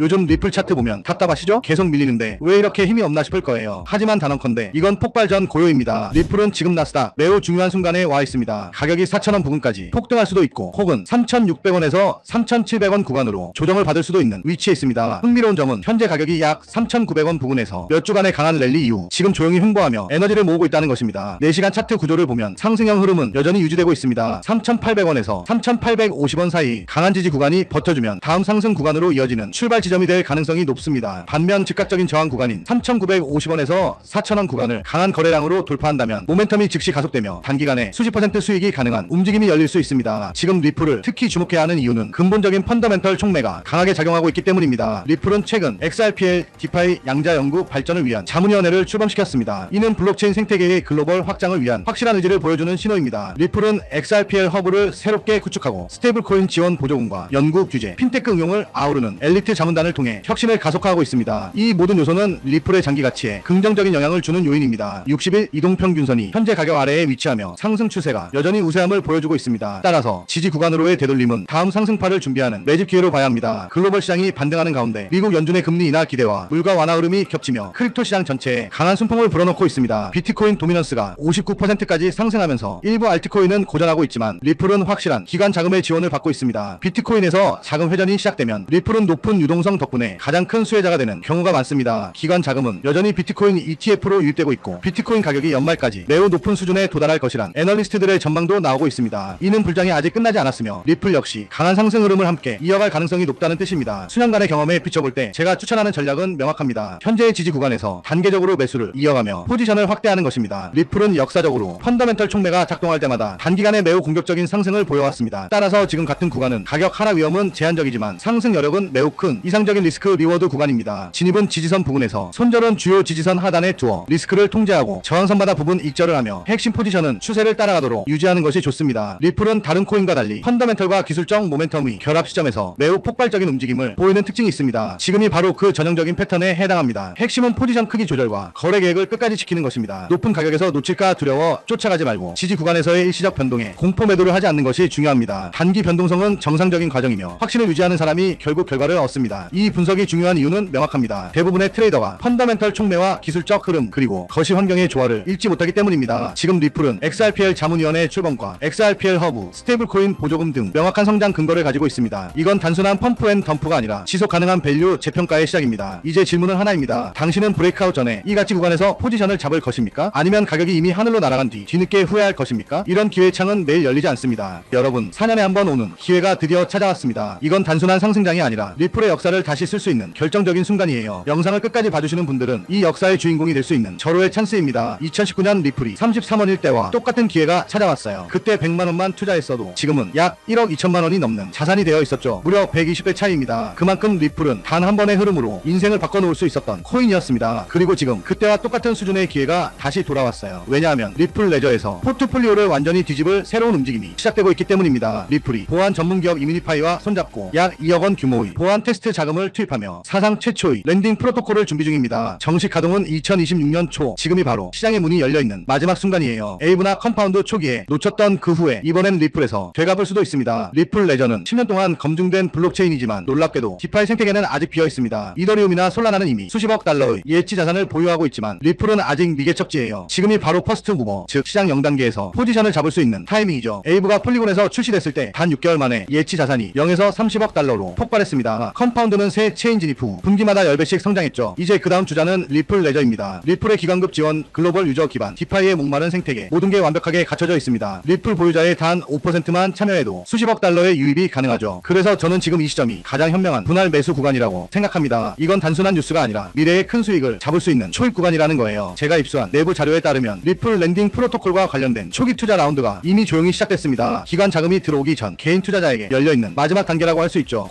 요즘 리플 차트 보면 답답하시죠? 계속 밀리는데 왜 이렇게 힘이 없나 싶을 거예요. 하지만 단언컨대 이건 폭발 전 고요입니다. 리플은 지금 나스닥 매우 중요한 순간에 와 있습니다. 가격이 4,000원 부근까지 폭등할 수도 있고 혹은 3,600원에서 3,700원 구간으로 조정을 받을 수도 있는 위치에 있습니다. 흥미로운 점은 현재 가격이 약 3,900원 부근에서 몇 주간의 강한 랠리 이후 지금 조용히 횡보하며 에너지를 모으고 있다는 것입니다. 4시간 차트 구조를 보면 상승형 흐름은 여전히 유지되고 있습니다. 3,800원에서 3,850원 사이 강한 지지 구간이 버텨주면 다음 상승 구간으로 이어지는 출발 지점이 될 가능성이 높습니다. 반면 즉각적인 저항 구간인 3,950원에서 4,000원 구간을 강한 거래량으로 돌파한다면 모멘텀이 즉시 가속되며 단기간에 수십 퍼센트 수익이 가능한 움직임이 열릴 수 있습니다. 지금 리플을 특히 주목해야 하는 이유는 근본적인 펀더멘털 촉매가 강하게 작용하고 있기 때문입니다. 리플은 최근 XRPL, 디파이 양자 연구 발전을 위한 자문위원회를 출범시켰습니다. 이는 블록체인 생태계의 글로벌 확장을 위한 확실한 의지를 보여주는 신호입니다. 리플은 XRPL 허브를 새롭게 구축하고 스테이블코인 지원 보조금과 연구 규제, 핀테크 응용을 아우르는 엘리트 자문 단을 통해 혁신을 가속화하고 있습니다. 이 모든 요소는 리플의 장기 가치에 긍정적인 영향을 주는 요인입니다. 60일 이동평균선이 현재 가격 아래에 위치하며 상승 추세가 여전히 우세함을 보여주고 있습니다. 따라서 지지 구간으로의 되돌림은 다음 상승파를 준비하는 매집 기회로 봐야 합니다. 글로벌 시장이 반등하는 가운데 미국 연준의 금리 인하 기대와 물가 완화 흐름이 겹치며 크립토 시장 전체에 강한 순풍을 불어넣고 있습니다. 비트코인 도미넌스가 59%까지 상승하면서 일부 알트코인은 고전하고 있지만 리플은 확실한 기관 자금의 지원을 받고 있습니다. 비트코인에서 자금 회전이 시작되면 리플은 높은 유동성 덕분에 가장 큰 수혜자가 되는 경우가 많습니다. 기관 자금은 여전히 비트코인 ETF로 유입되고 있고 비트코인 가격이 연말까지 매우 높은 수준에 도달할 것이란 애널리스트들의 전망도 나오고 있습니다. 이는 불장이 아직 끝나지 않았으며 리플 역시 강한 상승 흐름을 함께 이어갈 가능성이 높다는 뜻입니다. 수년간의 경험에 비춰볼 때 제가 추천하는 전략은 명확합니다. 현재의 지지 구간에서 단계적으로 매수를 이어가며 포지션을 확대하는 것입니다. 리플은 역사적으로 펀더멘털 촉매가 작동할 때마다 단기간에 매우 공격적인 상승을 보여왔습니다. 따라서 지금 같은 구간은 가격 하락 위험은 제한적이지만 상승 여력은 매우 큰 이상 적인 리스크 리워드 구간입니다. 진입은 지지선 부근에서 손절은 주요 지지선 하단에 두어 리스크를 통제하고 저항선마다 부분 익절을 하며 핵심 포지션은 추세를 따라가도록 유지하는 것이 좋습니다. 리플은 다른 코인과 달리 펀더멘털과 기술적 모멘텀의 결합 시점에서 매우 폭발적인 움직임을 보이는 특징이 있습니다. 지금이 바로 그 전형적인 패턴에 해당합니다. 핵심은 포지션 크기 조절과 거래 계획을 끝까지 지키는 것입니다. 높은 가격에서 놓칠까 두려워 쫓아가지 말고 지지 구간에서의 일시적 변동에 공포 매도를 하지 않는 것이 중요합니다. 단기 변동성은 정상적인 과정이며 확신을 유지하는 사람이 결국 결과를 얻습니다. 이 분석이 중요한 이유는 명확합니다. 대부분의 트레이더가 펀더멘털 촉매와 기술적 흐름 그리고 거시 환경의 조화를 읽지 못하기 때문입니다. 지금 리플은 XRPL 자문위원회 출범과 XRPL 허브, 스테이블코인 보조금 등 명확한 성장 근거를 가지고 있습니다. 이건 단순한 펌프 앤 덤프가 아니라 지속 가능한 밸류 재평가의 시작입니다. 이제 질문은 하나입니다. 당신은 브레이크아웃 전에 이 가치 구간에서 포지션을 잡을 것입니까? 아니면 가격이 이미 하늘로 날아간 뒤 뒤늦게 후회할 것입니까? 이런 기회 창은 매일 열리지 않습니다. 여러분, 4년에 한 번 오는 기회가 드디어 찾아왔습니다. 이건 단순한 상승장이 아니라 리플의 역사 를 다시 쓸 수 있는 결정적인 순간이에요. 영상을 끝까지 봐주시는 분들은 이 역사의 주인공이 될 수 있는 절호의 찬스입니다. 2019년 리플이 33원일 때와 똑같은 기회가 찾아왔어요. 그때 100만원만 투자했어도 지금은 약 1억 2천만원이 넘는 자산이 되어 있었죠. 무려 120배 차이입니다. 그만큼 리플은 단 한 번의 흐름으로 인생을 바꿔놓을 수 있었던 코인이었습니다. 그리고 지금 그때와 똑같은 수준의 기회가 다시 돌아왔어요. 왜냐하면 리플 레저에서 포트폴리오를 완전히 뒤집을 새로운 움직임이 시작되고 있기 때문입니다. 리플이 보안 전문기업 이미니파이와 손잡고 약 2억 원 규모의 보안 테스트 자금을 투입하며 사상 최초의 랜딩 프로토콜을 준비 중입니다. 정식 가동은 2026년 초 지금이 바로 시장의 문이 열려있는 마지막 순간이에요. 에이브나 컴파운드 초기에 놓쳤던 그 후에 이번엔 리플에서 되갚을 수도 있습니다. 리플 레저는 10년 동안 검증된 블록체인이지만 놀랍게도 디파이 생태계는 아직 비어 있습니다. 이더리움이나 솔라나는 이미 수십억 달러의 예치 자산을 보유하고 있지만 리플은 아직 미개척지예요. 지금이 바로 퍼스트 무버, 즉 시장 0단계에서 포지션을 잡을 수 있는 타이밍이죠. 에이브가 폴리곤에서 출시됐을 때 단 6개월 만에 예치 자산이 0에서 30억 달러로 폭발했습니다. 컴파운드 는 새 체인 진입 후 분기마다 10배씩 성장했죠. 이제 그 다음 주자는 리플 레저입니다. 리플의 기관급 지원, 글로벌 유저 기반, 디파이의 목마른 생태계 모든 게 완벽하게 갖춰져 있습니다. 리플 보유자의 단 5%만 참여해도 수십억 달러의 유입이 가능하죠. 그래서 저는 지금 이 시점이 가장 현명한 분할 매수 구간이라고 생각합니다. 이건 단순한 뉴스가 아니라 미래의 큰 수익을 잡을 수 있는 초입 구간이라는 거예요. 제가 입수한 내부 자료에 따르면 리플 랜딩 프로토콜과 관련된 초기 투자 라운드가 이미 조용히 시작됐습니다. 기관 자금이 들어오기 전 개인 투자자에게 열려있는 마지막 단계라고 할 수 있죠.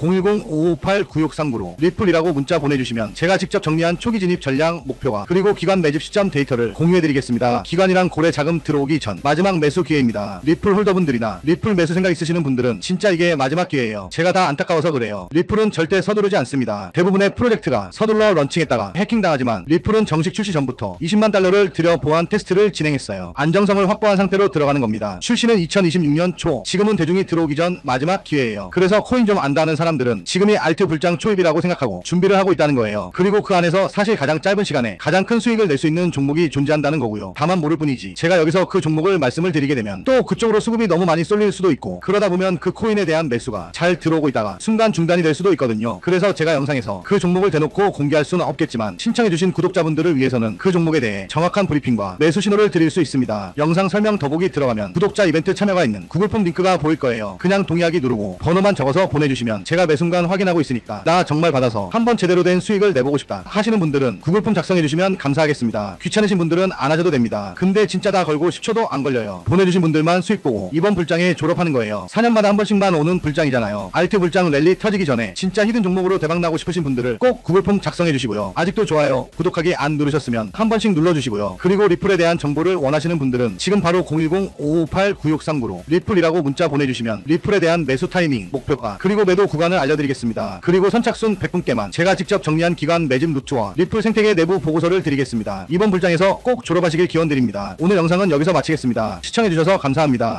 010-558-9639로 리플이라고 문자 보내주시면 제가 직접 정리한 초기 진입 전략 목표가 그리고 기관 매집 시점 데이터를 공유해드리겠습니다. 기관이랑 고래 자금 들어오기 전 마지막 매수 기회입니다. 리플 홀더분들이나 리플 매수 생각 있으시는 분들은 진짜 이게 마지막 기회예요. 제가 다 안타까워서 그래요. 리플은 절대 서두르지 않습니다. 대부분의 프로젝트가 서둘러 런칭했다가 해킹당하지만 리플은 정식 출시 전부터 20만 달러를 들여 보안 테스트를 진행했어요. 안정성을 확보한 상태로 들어가는 겁니다. 출시는 2026년 초, 지금은 대중이 들어오기 전 마지막 기회예요. 그래서 코인 좀 안다는 사람들은 지금이 알트 불장 그냥 초입이라고 생각하고 준비를 하고 있다는 거예요. 그리고 그 안에서 사실 가장 짧은 시간에 가장 큰 수익을 낼 수 있는 종목이 존재한다는 거고요. 다만 모를 뿐이지. 제가 여기서 그 종목을 말씀을 드리게 되면 또 그쪽으로 수급이 너무 많이 쏠릴 수도 있고 그러다 보면 그 코인에 대한 매수가 잘 들어오고 있다가 순간 중단이 될 수도 있거든요. 그래서 제가 영상에서 그 종목을 대놓고 공개할 수는 없겠지만 신청해주신 구독자분들을 위해서는 그 종목에 대해 정확한 브리핑과 매수 신호를 드릴 수 있습니다. 영상 설명 더보기 들어가면 구독자 이벤트 참여가 있는 구글 폼 링크가 보일 거예요. 그냥 동의하기 누르고 번호만 적어서 보내주시면 제가 매 순간 확인하고 있으니까 나 정말 받아서 한번 제대로 된 수익을 내보고 싶다 하시는 분들은 구글폼 작성해주시면 감사하겠습니다. 귀찮으신 분들은 안 하셔도 됩니다. 근데 진짜 다 걸고 10초도 안 걸려요. 보내주신 분들만 수익 보고 이번 불장에 졸업하는 거예요. 4년마다 한 번씩만 오는 불장이잖아요. 알트 불장 랠리 터지기 전에 진짜 히든 종목으로 대박나고 싶으신 분들을 꼭 구글폼 작성해주시고요. 아직도 좋아요, 구독하기 안 누르셨으면 한 번씩 눌러주시고요. 그리고 리플에 대한 정보를 원하시는 분들은 지금 바로 010-558-9639로 리플이라고 문자 보내주시면 리플에 대한 매수 타이밍, 목표가 그리고 매도 구간을 알려드리겠습니다. 그리고 선착순 100분께만 제가 직접 정리한 기관 매집 루트와 리플 생태계 내부 보고서를 드리겠습니다. 이번 불장에서 꼭 졸업하시길 기원드립니다. 오늘 영상은 여기서 마치겠습니다. 시청해주셔서 감사합니다.